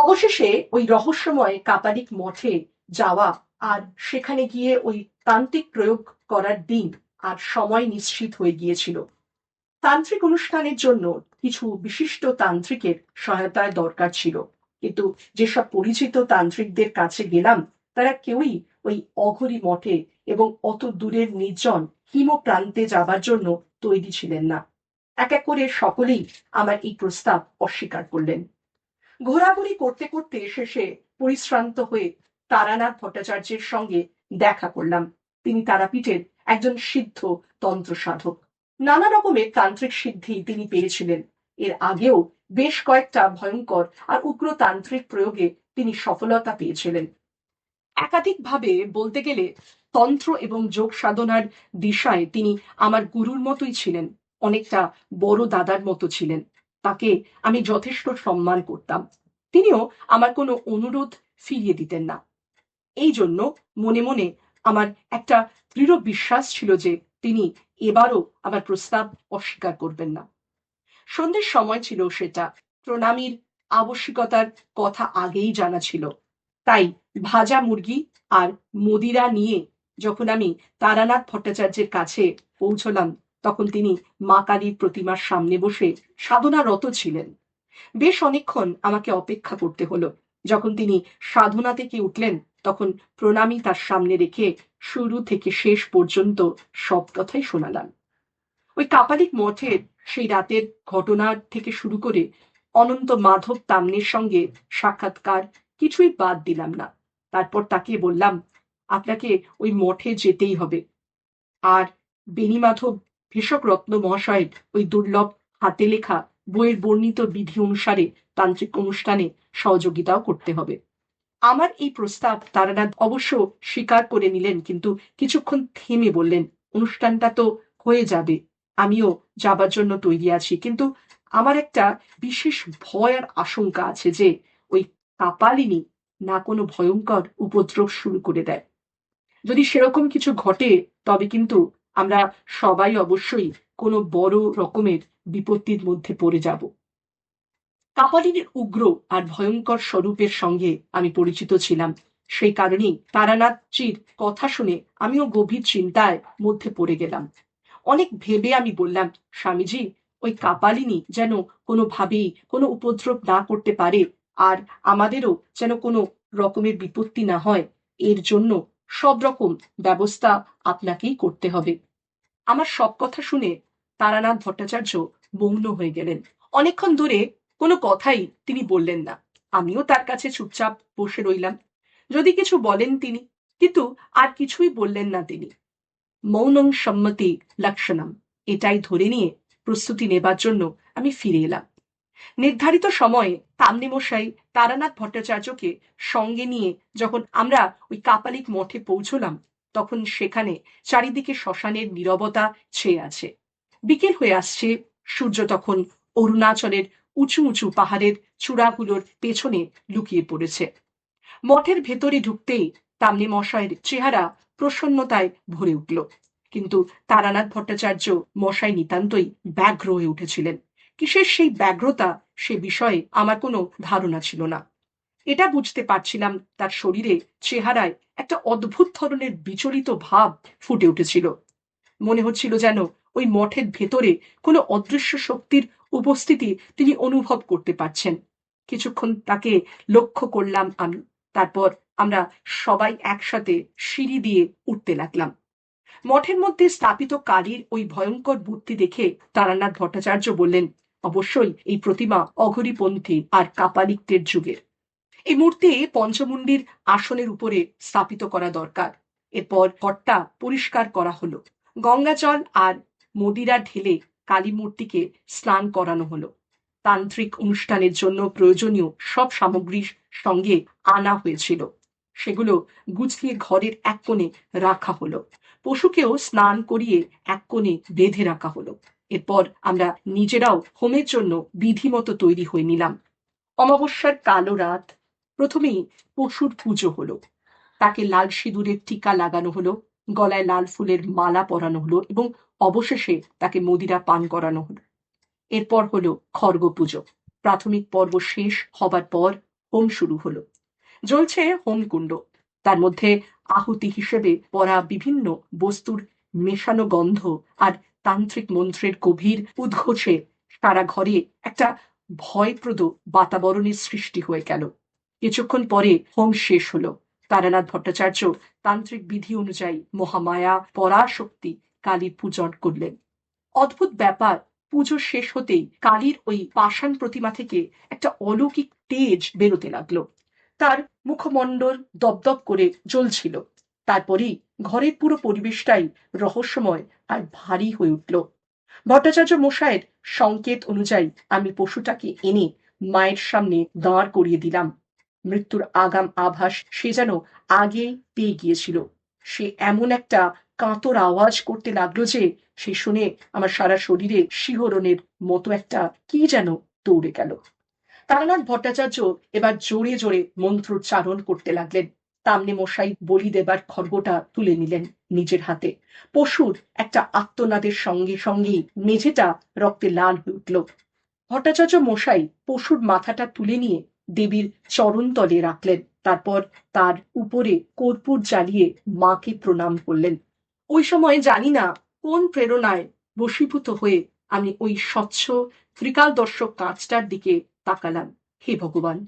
অবশেষে ওই রহস্যময় কাপালিক মঠে যাওয়া আর সেখানে গিয়ে ওই তান্ত্রিক প্রয়োগ করার দিন আর সময় নিশ্চিত হয়ে গিয়েছিল। তান্ত্রিক অনুষ্ঠানের জন্য কিছু বিশিষ্ট তান্ত্রিকের সহায়তায় দরকার ছিল। কিন্তু যেসব পরিচিত তান্ত্রিকদের কাছে গেলাম, তারা কেউই ওই অঘরি মঠে এবং অত দূরের নির্জন হিম প্রান্তে যাবার জন্য তৈরি ছিলেন না। এক এক করে সকলেই আমার এই প্রস্তাব অস্বীকার করলেন। ঘোরাঘুরি করতে করতে শেষে পরিশ্রান্ত হয়ে তারানাথ ভট্টাচার্যের সঙ্গে দেখা করলাম। তিনি তারাপীঠের একজন সিদ্ধ তন্ত্র সাধক। নানা রকমের তান্ত্রিক সিদ্ধি তিনি পেয়েছিলেন। এর আগেও বেশ কয়েকটা ভয়ঙ্কর আর উগ্র তান্ত্রিক প্রয়োগে তিনি সফলতা পেয়েছিলেন। একাধিকভাবে বলতে গেলে তন্ত্র এবং যোগ সাধনার দিশায় তিনি আমার গুরুর মতোই ছিলেন, অনেকটা বড় দাদার মতো ছিলেন। তাকে আমি যথেষ্ট সম্মান করতাম। তিনিও আমার কোনো অনুরোধ ফিরিয়ে দিতেন না। এই জন্য মনে মনে আমার একটা দৃঢ় বিশ্বাস ছিল যে তিনি এবারও আমার প্রস্তাব অস্বীকার করবেন না। সন্ধ্যের সময় ছিল সেটা। প্রণামীর আবশ্যিকতার কথা আগেই জানা ছিল। তাই ভাজা মুরগি আর মদিরা নিয়ে যখন আমি তারানাথ ভট্টাচার্যের কাছে পৌঁছলাম তখন তিনি মা কালীর প্রতিমার সামনে বসে সাধনারত ছিলেন। বেশ অনেকক্ষণ আমাকে অপেক্ষা করতে হলো। যখন তিনি সাধনা থেকে উঠলেন, তখন প্রণামী তার সামনে রেখে শুরু থেকে শেষ পর্যন্ত সব কথাই শোনালাম। ওই কাপালিক মঠের সেই রাতের ঘটনার থেকে শুরু করে অনন্ত মাধব তামনের সঙ্গে সাক্ষাৎকার কিছুই বাদ দিলাম না। তারপর তাকে বললাম, আপনাকে ওই মঠে যেতেই হবে। আর বেণীমাধব ভেষক রত্ন মহাশয়ের ওই দুর্লভ হাতে লেখা বইয়ের বর্ণিত বিধি অনুসারে তান্ত্রিক অনুষ্ঠানে সহযোগিতাও করতে হবে। আমার এই প্রস্তাব তারানাথ অবশ্য স্বীকার করে নিলেন কিন্তু কিছুক্ষণ থেমে বললেন, অনুষ্ঠানটা তো হয়ে যাবে, আমিও যাবার জন্য তৈরি আছি। কিন্তু আমার একটা বিশেষ ভয় আর আশঙ্কা আছে যে ওই কাপালিনী না কোনো ভয়ঙ্কর উপদ্রব শুরু করে দেয়। যদি সেরকম কিছু ঘটে, তবে কিন্তু আমরা সবাই অবশ্যই কোনো বড় রকমের বিপত্তির মধ্যে পড়ে যাব। কাপালিনীর উগ্র আর ভয়ঙ্কর স্বরূপের সঙ্গে আমি পরিচিত ছিলাম। সেই কারণেই তারানাথজির কথা শুনে আমিও গভীর চিন্তায় মধ্যে পড়ে গেলাম। অনেক ভেবে আমি বললাম, স্বামীজি, ওই কাপালিনী যেন কোনোভাবেই কোনো উপদ্রব না করতে পারে, আর আমাদেরও যেন কোনো রকমের বিপত্তি না হয়, এর জন্য সব রকম ব্যবস্থা আপনাকেই করতে হবে। আমার সব কথা শুনে তারানাথ ভট্টাচার্য মৌন হয়ে গেলেন। অনেকক্ষণ ধরে কোনো কথাই তিনি বললেন না। আমিও তার কাছে চুপচাপ বসে রইলাম। যদি কিছু বলেন তিনি, কিন্তু আর কিছুই বললেন না তিনি। মৌনং সম্মতি লক্ষণম, এটাই ধরে নিয়ে প্রস্তুতি নেবার জন্য আমি ফিরে এলাম। নির্ধারিত সময়ে তামনি মশাই তারানাথ ভট্টাচার্যকে সঙ্গে নিয়ে যখন আমরা ওই কাপালিক মঠে পৌঁছলাম, তখন সেখানে চারিদিকে শ্মশানের নীরবতা ছেয়ে আছে। বিকেল হয়ে আসছে, সূর্য তখন অরুণাচলের উঁচু উঁচু পাহাড়ের চূড়াগুলোর পেছনে লুকিয়ে পড়েছে। মঠের ভেতরে ঢুকতেই তামনি মশাইয়ের চেহারা প্রসন্নতায় ভরে উঠল। কিন্তু তারানাথ ভট্টাচার্য মশাই নিতান্তই ব্যাঘ্র হয়ে উঠেছিলেন। কিসের সেই ব্যাঘ্রতা সে বিষয়ে আমার কোনো ধারণা ছিল না। এটা বুঝতে পারছিলাম তার শরীরে চেহারায় একটা অদ্ভুত ধরনের বিচলিত ভাব ফুটে উঠেছিল। মনে হচ্ছিল যেন ওই মঠের ভেতরে কোনো অদৃশ্য শক্তির উপস্থিতি তিনি অনুভব করতে পারছেন। কিছুক্ষণ তাকে লক্ষ্য করলাম আমি, তারপর আমরা সবাই একসাথে সিঁড়ি দিয়ে উঠতে লাগলাম। মঠের মধ্যে স্থাপিত কালীর ওই ভয়ঙ্কর বুদ্ধি দেখে তারানাথ ভট্টাচার্য বললেন অবশ্যই এই প্রতিমা অঘরীপন্থী আর কাপালিকদের যুগের। এই মূর্তি পঞ্চমুণ্ডির আসনের উপরে স্থাপিত করা দরকার। এরপর ঘরটা পরিষ্কার করা হলো। গঙ্গা জল আর মদিরা ঢেলে কালী মূর্তিকে স্নান করানো হলো। তান্ত্রিক অনুষ্ঠানের জন্য প্রয়োজনীয় সব সামগ্রীর সঙ্গে আনা হয়েছিল। সেগুলো গুছিয়ে ঘরের এক কোণে রাখা হলো। পশুকেও স্নান করিয়ে এক কোণে বেঁধে রাখা হলো। এরপর আমরা নিজেরাও হোমের জন্য বিধিমতো তৈরি হয়ে নিলাম। অমাবস্যার কালো রাত, প্রথমেই পশুর পুজো হলো। তাকে লাল সিঁদুরের টিকা লাগানো হলো, গলায় লাল ফুলের মালা পরানো হলো এবং অবশেষে তাকে মদিরা পান করানো হলো। এরপর হলো খর্গ পুজো। প্রাথমিক পর্ব শেষ হবার পর হোম শুরু হলো। জ্বলছে হোমকুণ্ড। তার মধ্যে আহুতি হিসেবে পরা বিভিন্ন বস্তুর মেশানো গন্ধ আর তান্ত্রিক মন্ত্রের গভীর উদ্ঘোষে সারা ঘরে একটা ভয়প্রদ বাতাবরণের সৃষ্টি হয়ে গেল। কিছুক্ষণ পরে হোম শেষ হলো। তারানাথ ভট্টাচার্য তান্ত্রিক বিধি অনুযায়ী মহামায়া, পরাশক্তি, কালী পূজন করলেন। অদ্ভুত ব্যাপার, পুজো শেষ হতেই কালীর ওই পাষাণ প্রতিমা থেকে একটা অলৌকিক তেজ বেরোতে লাগল। তার মুখমণ্ডল দপদপ করে জ্বলছিল। তারপরেই ঘরের পুরো পরিবেশটাই রহস্যময় আর ভারী হয়ে উঠল। ভট্টাচার্য মশাইয়ের সংকেত অনুযায়ী আমি পশুটাকে এনে মায়ের সামনে দাঁড় করিয়ে দিলাম। মৃত্যুর আগাম আভাস সে যেন আগেই পেয়ে গিয়েছিল। সে এমন একটা কাঁতর আওয়াজ করতে লাগল যে সে শুনে আমার সারা শরীরে শিহরণের মতো একটা কি যেন দৌড়ে গেল। তারানাথ ভট্টাচার্য এবার জোরে জোরে মন্ত্রোচ্চারণ করতে লাগলেন। তামনে মশাই বলি দেবার খর্গটা তুলে নিলেন নিজের হাতে। পশুর একটা আত্মনাদের সঙ্গে সঙ্গেই মেঝেটা রক্তে লাল হয়ে উঠল। ভট্টাচার্য মশাই পশুর মাথাটা তুলে নিয়ে দেবীর চরণতলে রাখলেন। তারপর তার উপরে কর্পূর জ্বালিয়ে মাকে প্রণাম করলেন। ওই সময় জানি না কোন প্রেরণায় বশীভূত হয়ে আমি ওই স্বচ্ছ ত্রিকাল দর্শক কাঁচটার দিকে তাকালাম। হে ভগবান!